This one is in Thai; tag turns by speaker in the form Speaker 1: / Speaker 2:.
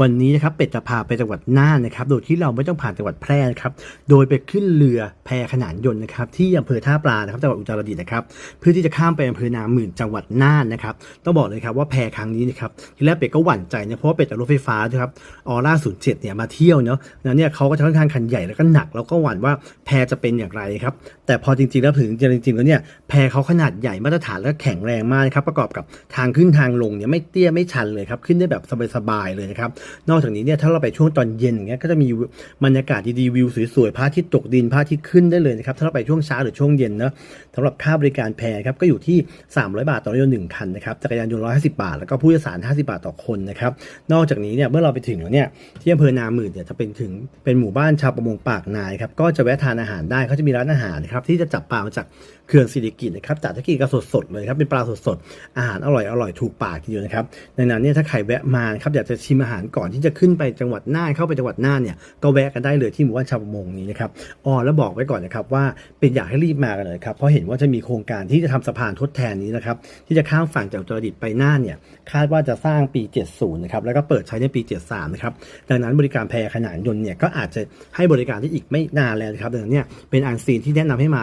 Speaker 1: วันนี้นะครับเป็ดจะพาไปจังหวัดน่านนะครับ โดยที่เราไม่ต้องผ่านจังหวัดแพร่นะครับ โดยไปขึ้นเรือแพขนานยนต์นะครับที่อำเภอท่าปลานะครับจังหวัดอุตรดิตถ์นะครับเพื่อที่จะข้ามไปอำเภอนาหมื่นจังหวัดน่านนะครับต้องบอกเลยครับว่าแพครั้งนี้นะครับที่แรกเป็ดก็หวั่นใจนะเพราะว่าเป็ดเอารถไฟฟ้านะครับออร่าศูนย์เจ็ดเนี่ยมาเที่ยวเนาะแล้วเนี่ยเขาก็จะค่อนข้างคันใหญ่แล้วก็หนักแล้วก็หวั่นว่าแพจะเป็นอย่างไรครับแต่พอจริงๆแล้วถึงจริงๆแล้วเนี่ยแพเขาขนาดใหญ่มาตรฐานและแข็งแรงมากนะครับประกอบกับทางขึ้นทางลงเนี่ยไม่เตี้ยไม่ชันเลยครับขึ้นได้แบบสบายๆเลยนะครับนอกจากนี้เนี่ยถ้าเราไปช่วงตอนเย็นอย่างเงี้ยก็จะมีบรรยากาศดีๆวิวสวยๆพระอาทิตย์ตกดินพระอาทิตย์ขึ้นได้เลยนะครับถ้าเราไปช่วงเช้าหรือช่วงเย็นเนาะสำหรับค่าบริการแพครับก็อยู่ที่ 300 บาทต่อรถยนต์หนึ่งคันนะครับจักรยานยนต์150 บาท แล้วก็ผู้โดยสาร 50 บาทต่อคนนะครับนอกจากนี้เนี่ยเมื่อเราไปถึงแล้วเนี่ยที่อำเภอนาหมื่นเนี่ยจะเป็นถึงเป็นหมู่บ้านชาวประมงปากนายครับก็จะแวะทานอาหารได้เขาจะมีร้านอาหารนะครับที่จะจับปลามาจากเขื่อนสิริกิตนะครับจับตะกี้ก็สดๆเลยครับเป็นปลาสดๆอาหารอร่อยอร่อยถูกปากทีเดียวนะครับดังนั้นเนี่ยถ้าใครแวะมาครับอยากจะชิมอาหารก่อน่อนที่จะขึ้นไปจังหวัดน่านเข้าไปจังหวัดน่านเนี่ยก็แวะกันได้เลยที่หมู่บ้านชาวประมงนี้นะครับอ๋อแล้วบอกไว้ก่อนนะครับว่าเป็นอยากให้รีบมากันเลยครับเพราะเห็นว่าจะมีโครงการที่จะทำสะพานทดแทนนี้นะครับที่จะข้ามฝั่งจากอุตรดิตถ์ไปน่านเนี่ยคาดว่าจะสร้างปี 70 นะครับแล้วก็เปิดใช้ในปี 73 นะครับดังนั้นบริการแพขนานยนต์เนี่ยก็อาจจะให้บริการที่อีกไม่นานแล้วนะครับดังนั้นเนี่ยเป็นอันซีนที่แนะนำให้มา